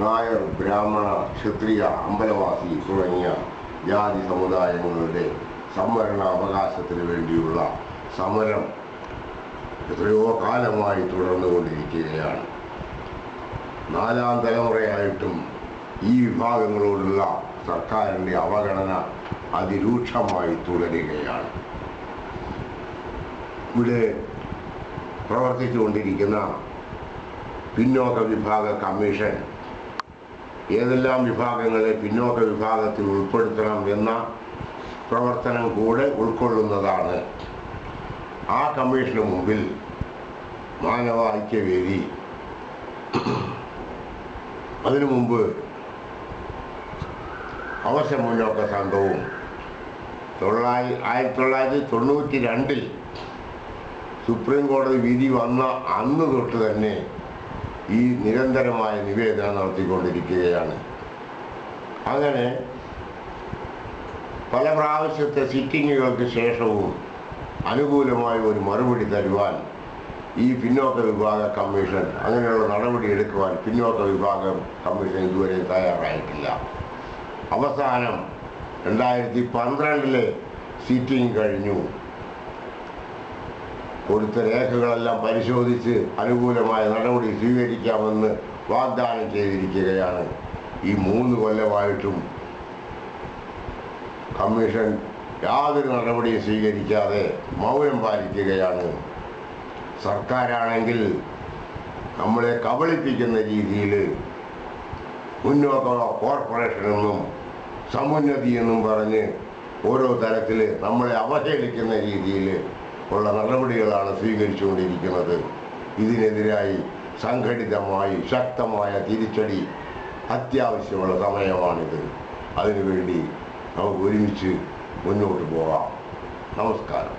നായർ ബ്രാഹ്മണ ക്ഷത്രിയ അമ്പലവാസി തുടങ്ങിയ ജാതി സമുദായങ്ങളുടെ സംവരണ അവകാശത്തിന് വേണ്ടിയുള്ള സമരം എത്രയോ കാലമായി തുടർന്നു കൊണ്ടിരിക്കുകയാണ് നാലാം തലമുറയായിട്ടും ഈ വിഭാഗങ്ങളോടുള്ള സർക്കാരിന്റെ അവഗണന അതിരൂക്ഷമായി തുടരുകയാണ്. ഇവിടെ പ്രവർത്തിച്ചുകൊണ്ടിരിക്കുന്ന പിന്നോക്ക വിഭാഗ കമ്മീഷൻ. ഏതെല്ലാം വിഭാഗങ്ങളെ പിന്നോക്ക വിഭാഗത്തിൽ ഉൾപ്പെടുത്തണം എന്ന പ്രവർത്തനം കൂടെ ഉൾക്കൊള്ളുന്നതാണ്. ആ കമ്മീഷന് മുമ്പിൽ മാനവ ഐക്യവേദി. അതിനു മുമ്പ് അവശ്യ മുന്നോക്ക സംഘവും തൊള്ളായി ആയിരത്തി തൊള്ളായിരത്തി തൊണ്ണൂറ്റി രണ്ടിൽ സുപ്രീം കോടതി വിധി വന്ന അന്ന് തൊട്ട് തന്നെ ഈ നിരന്തരമായ നിവേദനം നടത്തിക്കൊണ്ടിരിക്കുകയാണ്. അങ്ങനെ പല പ്രാവശ്യത്തെ സിറ്റിങ്ങുകൾക്ക് ശേഷവും അനുകൂലമായ ഒരു മറുപടി തരുവാൻ ഈ പിന്നോക്ക വിഭാഗ കമ്മീഷൻ അങ്ങനെയുള്ള നടപടി എടുക്കുവാൻ പിന്നോക്ക വിഭാഗം കമ്മീഷൻ ഇതുവരെ തയ്യാറായിട്ടില്ല. അവസാനം രണ്ടായിരത്തി പന്ത്രണ്ടിലെ സിറ്റിംഗ് കഴിഞ്ഞു. കൊടുത്ത രേഖകളെല്ലാം പരിശോധിച്ച് അനുകൂലമായ നടപടി സ്വീകരിക്കാമെന്ന് വാഗ്ദാനം ചെയ്തിരിക്കുകയാണ്. ഈ മൂന്ന് കൊല്ലമായിട്ടും കമ്മീഷൻ യാതൊരു നടപടിയും സ്വീകരിക്കാതെ മൗനം പാലിക്കുകയാണ്. സർക്കാരാണെങ്കിൽ നമ്മളെ കബളിപ്പിക്കുന്ന രീതിയിൽ മുന്നോക്ക കോർപ്പറേഷൻ എന്നും സമുന്നതി എന്നും പറഞ്ഞ് ഓരോ തരത്തിൽ നമ്മളെ അവഹേളിക്കുന്ന രീതിയിൽ ഉള്ള നടപടികളാണ് സ്വീകരിച്ചുകൊണ്ടിരിക്കുന്നത്. ഇതിനെതിരായി സംഘടിതമായി ശക്തമായ തിരിച്ചടി അത്യാവശ്യമുള്ള സമയമാണിത്. അതിനുവേണ്ടി നമുക്ക് ഒരുമിച്ച് മുന്നോട്ട് പോകാം. നമസ്കാരം.